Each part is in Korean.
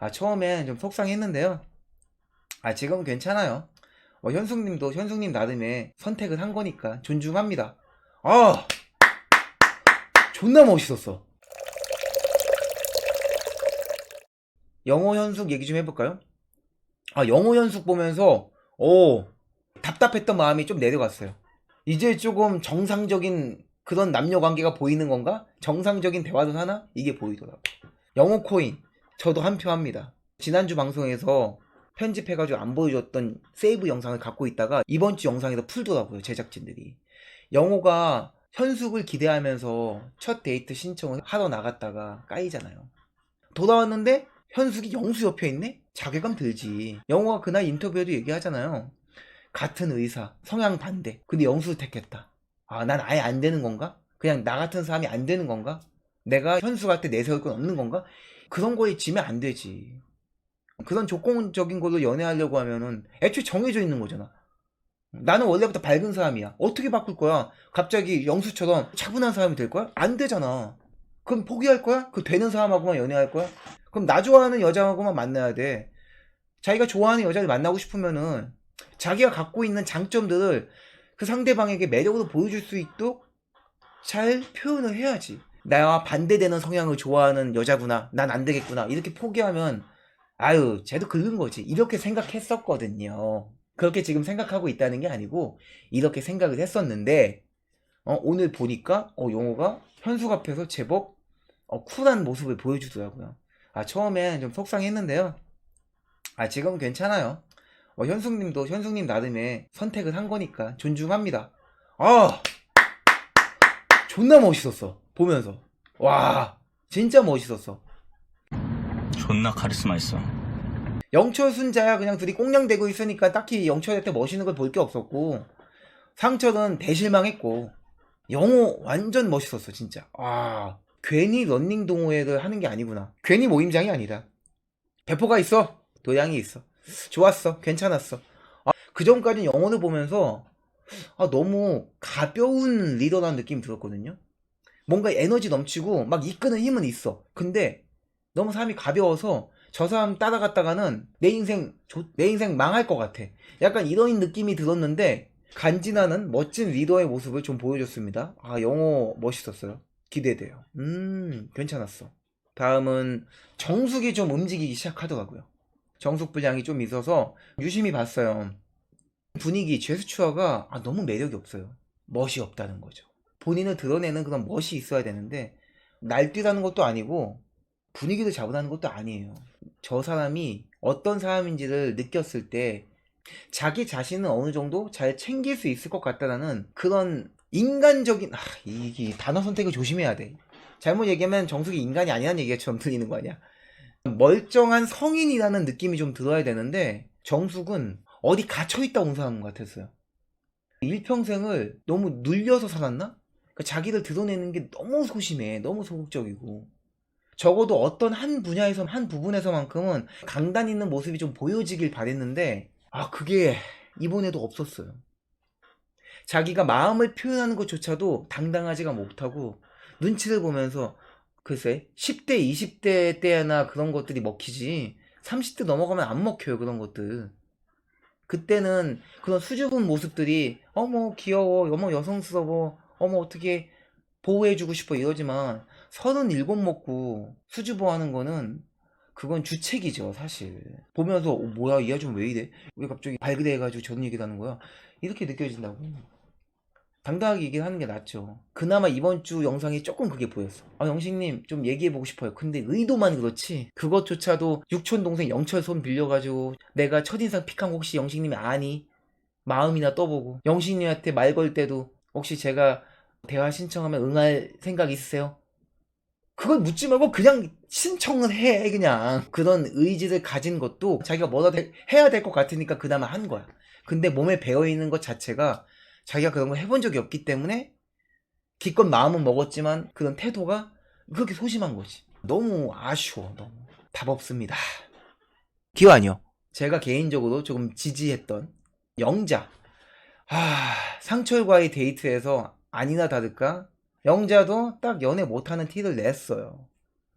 아, 처음엔 좀 속상했는데요. 아, 지금은 괜찮아요. 어, 현숙님도 현숙님 나름의 선택을 한 거니까 존중합니다. 아! 존나 멋있었어. 영호 현숙 얘기 좀 해볼까요? 아, 영호 현숙 보면서, 오, 답답했던 마음이 좀 내려갔어요. 이제 조금 정상적인 그런 남녀 관계가 보이는 건가? 정상적인 대화도 하나? 이게 보이더라고. 영호 코인, 저도 한 표 합니다. 지난주 방송에서 편집해가지고 안 보여줬던 세이브 영상을 갖고 있다가 이번 주 영상에서 풀더라고요, 제작진들이. 영호가 현숙을 기대하면서 첫 데이트 신청을 하러 나갔다가 까이잖아요. 돌아왔는데 현숙이 영수 옆에 있네? 자괴감 들지. 영호가 그날 인터뷰에도 얘기하잖아요. 같은 의사, 성향 반대. 근데 영수를 택했다. 아, 난 아예 안 되는 건가? 그냥 나 같은 사람이 안 되는 건가? 내가 현숙한테 내세울 건 없는 건가? 그런 거에 지면 안 되지. 그런 조건적인 걸로 연애하려고 하면은 애초에 정해져 있는 거잖아. 나는 원래부터 밝은 사람이야. 어떻게 바꿀 거야? 갑자기 영수처럼 차분한 사람이 될 거야? 안 되잖아. 그럼 포기할 거야? 그 되는 사람하고만 연애할 거야? 그럼 나 좋아하는 여자하고만 만나야 돼. 자기가 좋아하는 여자를 만나고 싶으면은 자기가 갖고 있는 장점들을 그 상대방에게 매력으로 보여줄 수 있도록 잘 표현을 해야지. 나와 반대되는 성향을 좋아하는 여자구나. 난 안 되겠구나. 이렇게 포기하면 아유, 쟤도 긁은 거지. 이렇게 생각했었거든요. 그렇게 지금 생각하고 있다는 게 아니고 이렇게 생각을 했었는데 어, 오늘 보니까 어, 용호가 현숙 앞에서 제법 어, 쿨한 모습을 보여주더라고요. 아 처음엔 좀 속상했는데요. 아 지금은 괜찮아요. 어, 현숙님도 현숙님 나름의 선택을 한 거니까 존중합니다. 아 존나 멋있었어 보면서. 와 진짜 멋있었어. 존나 카리스마 있어. 영철 순자야 그냥 둘이 꽁냥대고 있으니까 딱히 영철한테 멋있는 걸 볼 게 없었고 상철은 대실망했고 영호 완전 멋있었어 진짜. 아 괜히 런닝 동호회를 하는 게 아니구나. 괜히 모임장이 아니다 배포가 있어. 도양이 있어. 좋았어. 괜찮았어. 아, 그 전까지 영호를 보면서 아, 너무 가벼운 리더라는 느낌이 들었거든요 뭔가 에너지 넘치고 막 이끄는 힘은 있어 근데 너무 사람이 가벼워서 저 사람 따라갔다가는 내 인생 조- 내 인생 망할 것 같아. 약간 이런 느낌이 들었는데 간지나는 멋진 리더의 모습을 좀 보여줬습니다. 아 영어 멋있었어요. 기대돼요. 음 괜찮았어. 다음은 정숙이 좀 움직이기 시작하더라고요. 정숙 분량이 좀 있어서 유심히 봤어요. 분위기 제스처가 아, 너무 매력이 없어요. 멋이 없다는 거죠. 본인을 드러내는 그런 멋이 있어야 되는데 날뛰라는 것도 아니고 분위기를 잡으라는 것도 아니에요. 저 사람이 어떤 사람인지를 느꼈을 때 자기 자신은 어느 정도 잘 챙길 수 있을 것 같다는 그런 인간적인 아, 이게 단어 선택을 조심해야 돼. 잘못 얘기하면 정숙이 인간이 아니라는 얘기처럼 들리는 거 아니야. 멀쩡한 성인이라는 느낌이 좀 들어야 되는데 정숙은 어디 갇혀 있다 온 사람 같았어요. 일평생을 너무 눌려서 살았나? 그러니까 자기를 드러내는 게 너무 소심해, 너무 소극적이고. 적어도 어떤 한 분야에서 한 부분에서만큼은 강단 있는 모습이 좀 보여지길 바랬는데 아 그게 이번에도 없었어요. 자기가 마음을 표현하는 것조차도 당당하지가 못하고 눈치를 보면서 글쎄 10대 20대 때나 그런 것들이 먹히지 30대 넘어가면 안 먹혀요 그런 것들. 그때는 그런 수줍은 모습들이 어머 귀여워 어머 여성스러워 어머 어떻게 보호해주고 싶어 이러지만 37 먹고 수줍어 하는 거는 그건 주책이죠 사실. 보면서 어, 뭐야 이 아줌마 왜 이래? 왜 갑자기 발그레 해가지고 저런 얘기를 하는 거야? 이렇게 느껴진다고 당당하게 얘기를 하는 게 낫죠. 그나마 이번 주 영상이 조금 그게 보였어. 아 영식님 좀 얘기해보고 싶어요. 근데 의도만 그렇지. 그것조차도 육촌 동생 영철 손 빌려가지고 내가 첫인상 픽한 거 혹시 영식님이 아니? 마음이나 떠보고. 영식님한테 말 걸 때도 혹시 제가 대화 신청하면 응할 생각 있으세요? 그걸 묻지 말고 그냥 신청을 해 그냥. 그런 의지를 가진 것도 자기가 뭐라 도 해야 될 것 같으니까 그나마 한 거야. 근데 몸에 배어있는 것 자체가 자기가 그런 걸 해본 적이 없기 때문에 기껏 마음은 먹었지만 그런 태도가 그렇게 소심한 거지 너무 아쉬워 너무 답 없습니다 기완이요 제가 개인적으로 조금 지지했던 영자 아 상철과의 데이트에서 아니나 다를까 영자도 딱 연애 못하는 티를 냈어요.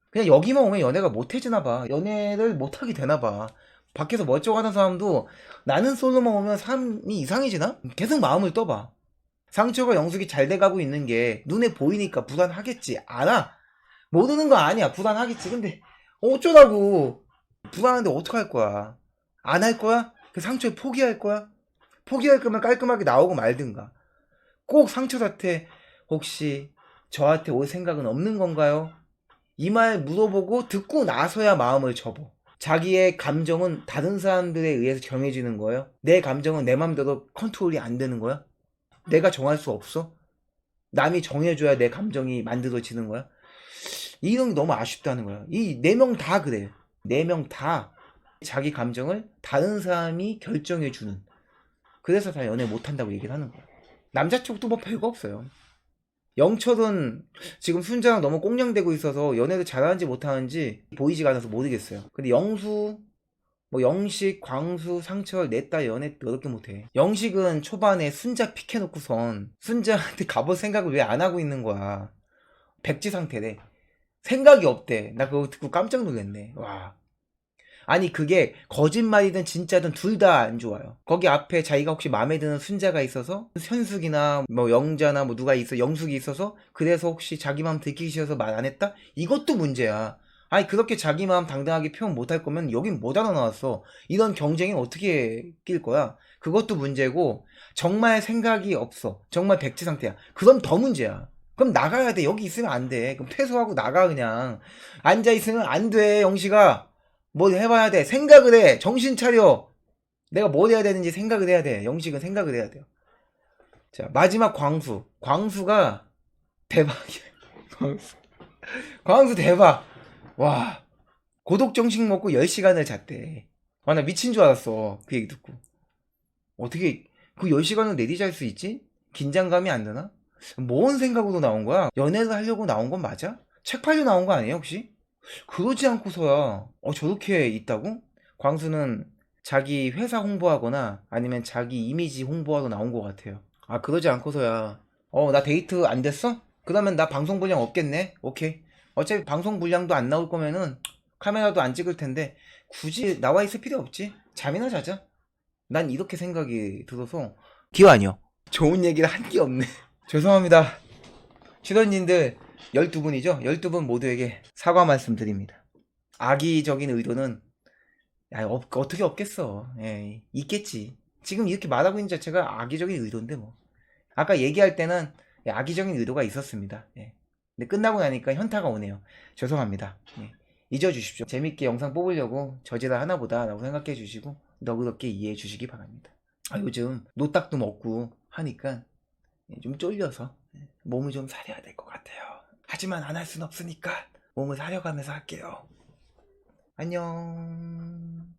그냥 여기만 오면 연애가 못해지나 봐. 연애를 못하게 되나 봐. 밖에서 멀쩡하는 사람도 나는 솔로만 오면 사람이 이상해지나? 계속 마음을 떠봐. 상처가 영숙이 잘 돼가고 있는 게 눈에 보이니까 불안하겠지. 알아. 모르는 거 아니야. 불안하겠지. 근데 어쩌라고. 불안한데 어떡할 거야. 안 할 거야? 그 상처에 포기할 거야? 포기할 거면 깔끔하게 나오고 말든가. 꼭 상처 사태 혹시 저한테 올 생각은 없는 건가요? 이 말 물어보고 듣고 나서야 마음을 접어. 자기의 감정은 다른 사람들에 의해서 정해지는 거예요? 내 감정은 내 맘대로 컨트롤이 안 되는 거야? 내가 정할 수 없어? 남이 정해줘야 내 감정이 만들어지는 거야? 이런 게 너무 아쉽다는 거야. 이 네 명 다 그래. 네명 다 자기 감정을 다른 사람이 결정해주는. 그래서 다 연애 못한다고 얘기를 하는 거야. 남자 쪽도 뭐 별거 없어요. 영철은 지금 순자랑 너무 꽁냥대고 있어서 연애를 잘하는지 못하는지 보이지가 않아서 모르겠어요. 근데 영수, 뭐 영식, 광수, 상철 넷다 연애 더럽게 못해. 영식은 초반에 순자 픽해놓고선 순자한테 가볼 생각을 왜 안 하고 있는 거야. 백지 상태래. 생각이 없대. 나 그거 듣고 깜짝 놀랐네. 와. 아니 그게 거짓말이든 진짜든 둘 다 안 좋아요. 거기 앞에 자기가 혹시 마음에 드는 순자가 있어서 현숙이나 뭐 영자나 뭐 누가 있어 영숙이 있어서 그래서 혹시 자기 마음 들키기 싫어서 말 안 했다? 이것도 문제야. 아니 그렇게 자기 마음 당당하게 표현 못할 거면 여긴 못 알아 나왔어. 이런 경쟁이 어떻게 낄 거야? 그것도 문제고 정말 생각이 없어. 정말 백지 상태야. 그럼 더 문제야. 그럼 나가야 돼. 여기 있으면 안 돼. 그럼 퇴소하고 나가 그냥. 앉아 있으면 안 돼. 영식아. 뭘 해봐야 돼. 생각을 해. 정신 차려. 내가 뭘 해야 되는지 생각을 해야 돼. 영식은 생각을 해야 돼요. 자, 마지막 광수. 광수가 대박이야. 광수. 광수 대박. 와. 고독 정식 먹고 10시간을 잤대. 와, 나 미친 줄 알았어. 그 얘기 듣고. 어떻게 그 10시간을 내리 잘 수 있지? 긴장감이 안 드나? 뭔 생각으로 나온 거야? 연애를 하려고 나온 건 맞아? 책 팔려 나온 거 아니에요, 혹시? 그러지 않고서야 어 저렇게 있다고? 광수는 자기 회사 홍보하거나 아니면 자기 이미지 홍보하러 나온 것 같아요. 아 그러지 않고서야 어 나 데이트 안 됐어? 그러면 나 방송 분량 없겠네. 오케이. 어차피 방송 분량도 안 나올 거면은 카메라도 안 찍을 텐데 굳이 나와 있을 필요 없지. 잠이나 자자. 난 이렇게 생각이 들어서 기어 아니요. 좋은 얘기를 한 게 없네. 죄송합니다. 출연진들 12분이죠? 12분 모두에게 사과 말씀드립니다. 악의적인 의도는 야, 없, 어떻게 없겠어. 예, 있겠지. 지금 이렇게 말하고 있는 자체가 악의적인 의도인데 뭐. 아까 얘기할 때는 예, 악의적인 의도가 있었습니다. 예. 근데 끝나고 나니까 현타가 오네요. 죄송합니다. 예. 잊어주십시오. 재밌게 영상 뽑으려고 저지를 하나보다 라고 생각해 주시고 너그럽게 이해해 주시기 바랍니다. 아, 요즘 노딱도 먹고 하니까 예, 좀 쫄려서 예, 몸을 좀 사려야 될 것 같아요. 하지만 안 할 순 없으니까 몸을 사려가면서 할게요. 안녕.